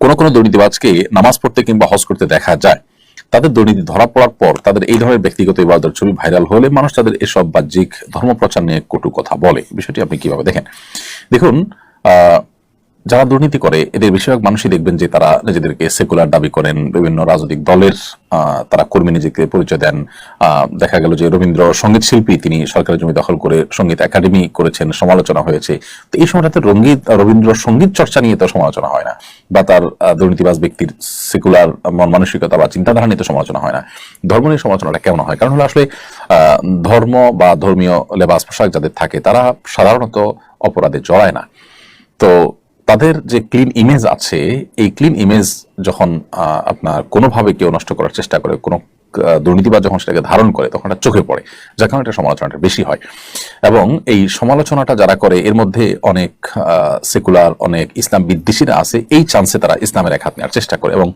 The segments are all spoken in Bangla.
কোন কোন দুর্নীতিবাজকে নামাজ পড়তে কিংবা হজ করতে দেখা যায়। তাদের দুর্নীতি ধরা পড়ার পর তাদের এই ধরনের ব্যক্তিগত ইবাদতের ছবি ভাইরাল হলে মানুষ তাদের এসব বাহ্যিক ধর্মপ্রচার নিয়ে কটু কথা বলে। বিষয়টি আপনি কীভাবে দেখেন? দেখুন, আহ যারা দুর্নীতি করে, এদের বেশিরভাগ মানুষই দেখবেন যে তারা নিজেদেরকে সেকুলার দাবি করেন। বিভিন্ন রাজনৈতিক দলের তারা কর্মী নিজেকে পরিচয় দেন। দেখা গেল যে রবীন্দ্র সংগীত শিল্পী তিনি সরকারের জমি দখল করে সংগীত একাডেমি করেছেন, সমালোচনা হয়েছে। তো এই সময়টাতে রঙ্গীত, রবীন্দ্র সংগীত চর্চা নিয়ে তো সমালোচনা হয় না। বা তার দুর্নীতিবাজ ব্যক্তির সেকুলার মন মানসিকতা বা চিন্তাধারা নিয়ে তো সমালোচনা হয় না। ধর্ম নিয়ে সমালোচনাটা কেমন হয়? কারণ হলো আসলে ধর্ম বা ধর্মীয় লেবাস পোশাক যাদের থাকে, তারা সাধারণত অপরাধে জড়ায় না। তো তাদের যে ক্লিন ইমেজ আছে এই ক্লিন ইমেজ যখন আপনার কোনোভাবে কেউ নষ্ট করার চেষ্টা করে কোনো আহ, দুর্নীতিবাজ যখন সেটাকে ধারণ করে তখন এটা চোখে পড়ে যার কারণে এটা সমালোচনাটা বেশি হয়। এবং এই সমালোচনাটা যারা করে এর মধ্যে অনেক সেকুলার অনেক ইসলাম বিদ্বেষীরা আছে এই চান্সে তারা ইসলামের এক হাত নেওয়ার চেষ্টা করে এবং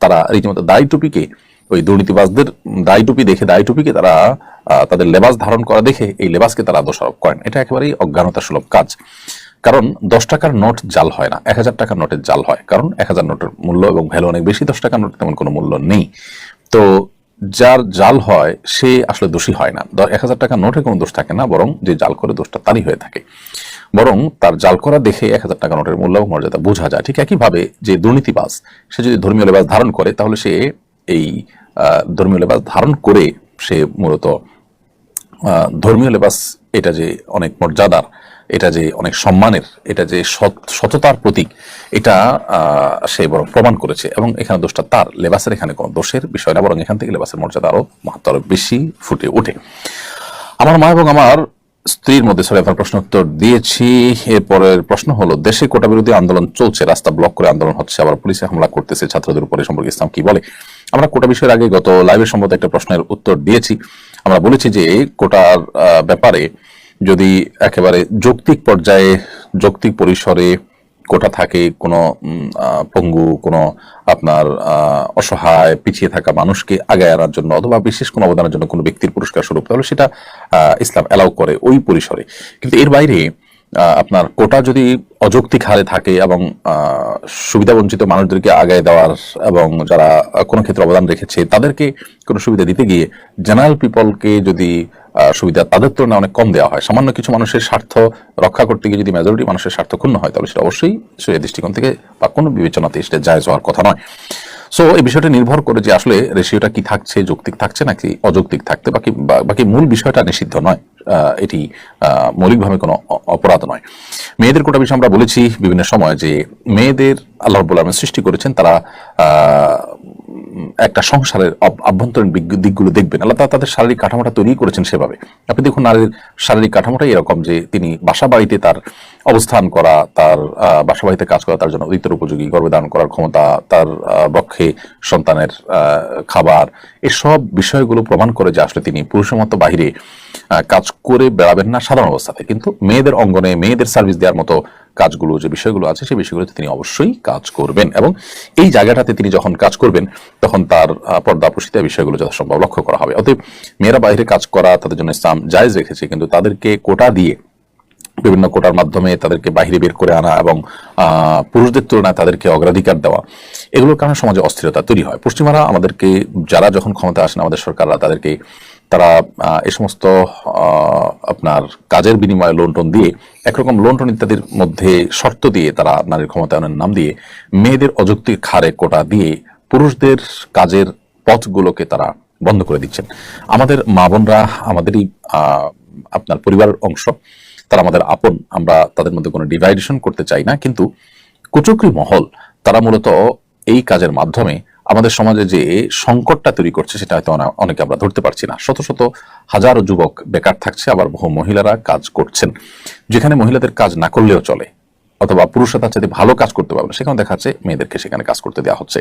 তারা রীতিমতো দায়ী টুপিকে ওই দুর্নীতিবাজদের দায়ী টুপি দেখে দায়ী টুপিকে তারা তাদের লেবাস ধারণ করা দেখে এই লেবাসকে তারা দোষারোপ করেন। এটা একেবারেই অজ্ঞানতা সুলভ কাজ। কারণ দশ টাকার নোট জাল হয় না, এক হাজার টাকার নোটের জাল হয়। কারণ এক হাজার নোটের মূল্য এবং ভ্যালু অনেক বেশি, দশ টাকার নোটের তেমন কোনো মূল্য নেই। তো যার জাল হয়, সে আসলে দোষী হয় না। এক হাজার টাকার নোটে কোনো দোষ থাকে না, বরং যে জাল করে দোষটা তারই হয়ে থাকে। বরং তার জাল করা দেখে এক হাজার টাকা নোটের মূল্য মর্যাদা বোঝা যায়। ঠিক একইভাবে যে দুর্নীতিবাজ, সে যদি ধর্মীয় লেবাস ধারণ করে, তাহলে সে এই ধর্মীয় লেবাস ধারণ করে সে মূলত ধর্মীয় লেবাস এটা যে অনেক মর্যাদার এটা যে অনেক সম্মানের, এটা যে সততার প্রতীক, এটা সে বরং প্রমাণ করেছে। এবং এখানে দোষটা তার, লেবাসের এখানে কোনো দোষের বিষয় না, বরং এখান থেকে লেবাসের মর্যাদা আরও মাহাত্ম বেশি ফুটে ওঠে। আমার মা এবং আমার স্ত্রীর মধ্যে, সরে, আপনার প্রশ্ন উত্তর দিয়েছি। এরপরের প্রশ্ন হলো, দেশে কোটা বিরোধী আন্দোলন চলছে, রাস্তা ব্লক করে আন্দোলন হচ্ছে, আবার পুলিশে হামলা করতেছে, ছাত্রদের উপরে সম্পর্কে ইসলাম কি বলে? আমরা কোটা বিষয়ের আগে গত লাইভের সম্ভবত একটা প্রশ্নের উত্তর দিয়েছি। আমরা বলেছি যে কোটার ব্যাপারে যদি একেবারে যৌক্তিক পর্যায়ে, যৌক্তিক পরিসরে কোটা থাকে, কোনো পঙ্গু, কোনো আপনার অসহায়, পিছিয়ে থাকা মানুষকে আগে আনার জন্য অথবা বিশেষ কোনো অবদানের জন্য কোনো ব্যক্তির পুরস্কার স্বরূপ, তাহলে সেটা ইসলাম অ্যালাউ করে ওই পরিসরে। কিন্তু এর বাইরে আপনার কোটা যদি অযৌক্তিক হারে থাকে এবং সুবিধাবঞ্চিত মানুষদেরকে আগায় দেওয়ার এবং যারা কোনো ক্ষেত্রে অবদান রেখেছে, তাদেরকে কোনো সুবিধা দিতে গিয়ে জেনারেল পিপলকে যদি সুবিধা তাদের তুলনায় অনেক কম দেওয়া হয়। সামান্য কিছু মানুষের স্বার্থ রক্ষা করতে গিয়ে যদি মেজরিটি মানুষের স্বার্থ ক্ষুণ্ণ হয়, তাহলে সেটা অবশ্যই সেই দৃষ্টিকোণ থেকে বা কোনো বিবেচনাতে সেটা জায়জ হওয়ার কথা নয়। সো এই বিষয়টা নির্ভর করে যে আসলে রেশিওটা কি থাকছে, যৌক্তিক থাকছে নাকি অযৌক্তিক থাকতে, বাকি বাকি মূল বিষয়টা নিষিদ্ধ নয়। এটি মৌলিকভাবে কোনো অপরাধ নয়। মেয়েদের কোটা বিষয়ে আমরা বলেছি বিভিন্ন সময় যে মেয়েদের আল্লাহ রব্বুল আলমিন সৃষ্টি করেছেন, তারা একটা সংসারের আভ্যন্তরীণ দিকগুলো দেখবেন। আল্লাহ তাদের শারীরিক কাঠামোটা তৈরি করেছেন সেভাবে। আপনি দেখুন নারীর শারীরিক কাঠামোটাই এরকম যে তিনি বাসা বাড়িতে তার অবস্থান করা, তার বাসা বাড়িতে কাজ করা, তার জন্য অধিকতর উপযোগী গর্ভধান করার ক্ষমতা, তার বক্ষে সন্তানের খাবার, এসব বিষয়গুলো প্রমাণ করে যে আসলে তিনি পুরুষের মতো বাহিরে কাজ করে বেড়াবেন না সাধারণ অবস্থাতে। কিন্তু মেয়েদের অঙ্গনে মেয়েদের সার্ভিস দেওয়ার মতো কাজগুলো, যে বিষয়গুলো আছে, সেই বিষয়গুলোতে তিনি অবশ্যই কাজ করবেন। এবং এই জায়গাটাতে তিনি যখন কাজ করবেন, তখন তার পর্দা প্রসিতা বিষয়গুলো যথাসম্ভব লক্ষ্য করা হবে। অতএব মেয়েরা বাইরে কাজ করা তাদের জন্য ইসলাম জায়েজ রেখেছে, কিন্তু তাদেরকে কোটা দিয়ে বিভিন্ন কোটার মাধ্যমে তাদেরকে বাইরে বের করে আনা এবং পুরুষদের তুলনায় তাদেরকে অগ্রাধিকার দেওয়া, এগুলোর কারণে সমাজে অস্থিরতা তৈরি হয়। পশ্চিমারা আমাদেরকে, যারা যখন ক্ষমতা আসেন আমাদের সরকাররা তাদেরকে তারা এ সমস্ত আপনার কাজের বিনিময়ে লোন টোন দিয়ে, একরকম লোন টোন ইত্যাদির মধ্যে শর্ত দিয়ে তারা নারীর ক্ষমতায়নের নাম দিয়ে মেয়েদের অযৌক্তিক হারে কোটা দিয়ে পুরুষদের কাজের পথগুলোকে তারা বন্ধ করে দিচ্ছেন। আমাদের মা বোনরা, আমাদেরই আপনার পরিবারের অংশ, তারা আমাদের আপন, আমরা তাদের মধ্যে কোনো ডিভাইডেশন করতে চাই না, কিন্তু কুচক্রি মহল, তারা মূলত এই কাজের মাধ্যমে আমাদের সমাজে যে সংকটটা তৈরি করছে, সেটা হয়তো অনেকে আমরা ধরতে পারছি না। শত শত হাজারো যুবক বেকার থাকছে, আবার বহু মহিলারা কাজ করছেন। যেখানে মহিলাদের কাজ না করলেও চলে, অথবা পুরুষরা তার চাইতে ভালো কাজ করতে পারবে সেখানে দেখা যাচ্ছে মেয়েদেরকে সেখানে কাজ করতে দেওয়া হচ্ছে।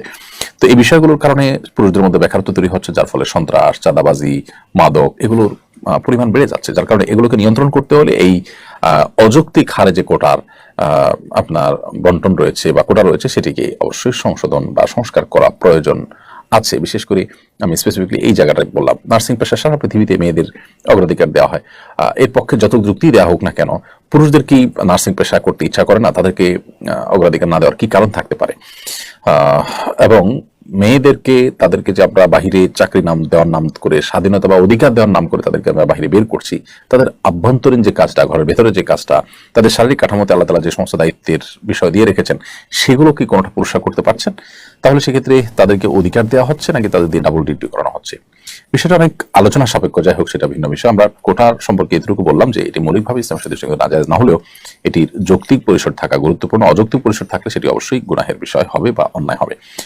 তো এই বিষয়গুলোর কারণে পুরুষদের মধ্যে বেকারত্ব তৈরি হচ্ছে, যার ফলে সন্ত্রাস, চাঁদাবাজি, মাদক, এগুলোর পরিমাণ বেড়ে যাচ্ছে। যার কারণে এগুলোকে নিয়ন্ত্রণ করতে হলে এই অযৌক্তিক হারে যে কোটার আপনার বন্টন রয়েছে বা কোটা রয়েছে সেটিকে অবশ্যই সংশোধন বা সংস্কার করা প্রয়োজন আছে। বিশেষ করে আমি স্পেসিফিকলি এই জায়গাটায় বললাম নার্সিং পেশা সারা পৃথিবীতে মেয়েদের অগ্রাধিকার দেওয়া হয়। এর পক্ষে যত যুক্তি দেওয়া হোক না কেন, পুরুষদের কি নার্সিং পেশা করতে ইচ্ছা করে না? তাদেরকে অগ্রাধিকার না দেওয়ার কি কারণ থাকতে পারে? এবং মেয়েদেরকে, তাদেরকে যে আমরা বাহিরে চাকরি নাম দেওয়ার নাম করে, স্বাধীনতা বা অধিকার দেওয়ার নাম করে তাদেরকে আমরা বাহিরে বের করছি, তাদের আভ্যন্তরীণ যে কাজটা, ঘরের ভেতরে যে কাজটা, তাদের শারীরিক কাঠামোতে আল্লাহ তালা যে সমস্ত দায়িত্বের বিষয় দিয়ে রেখেছেন, সেগুলো কি কোনোটা পুরস্কার করতে পারছেন? তাহলে সেক্ষেত্রে তাদেরকে অধিকার দেওয়া হচ্ছে নাকি তাদের দিয়ে ডাবল ডিউটি করানো হচ্ছে? বিষয়টা অনেক আলোচনা সাপেক্ষ, যাই হোক সেটা ভিন্ন বিষয়। আমরা কোটার সম্পর্কে এতটুকু বললাম যে এটি মৌলিকভাবে ইসলাম সাথে সঙ্গে নাজায়জ না হলেও এটির যৌক্তিক পরিসর থাকা গুরুত্বপূর্ণ, অযৌক্তিক পরিসর থাকলে সেটি অবশ্যই গুনাহের বিষয় হবে বা অন্যায় হবে।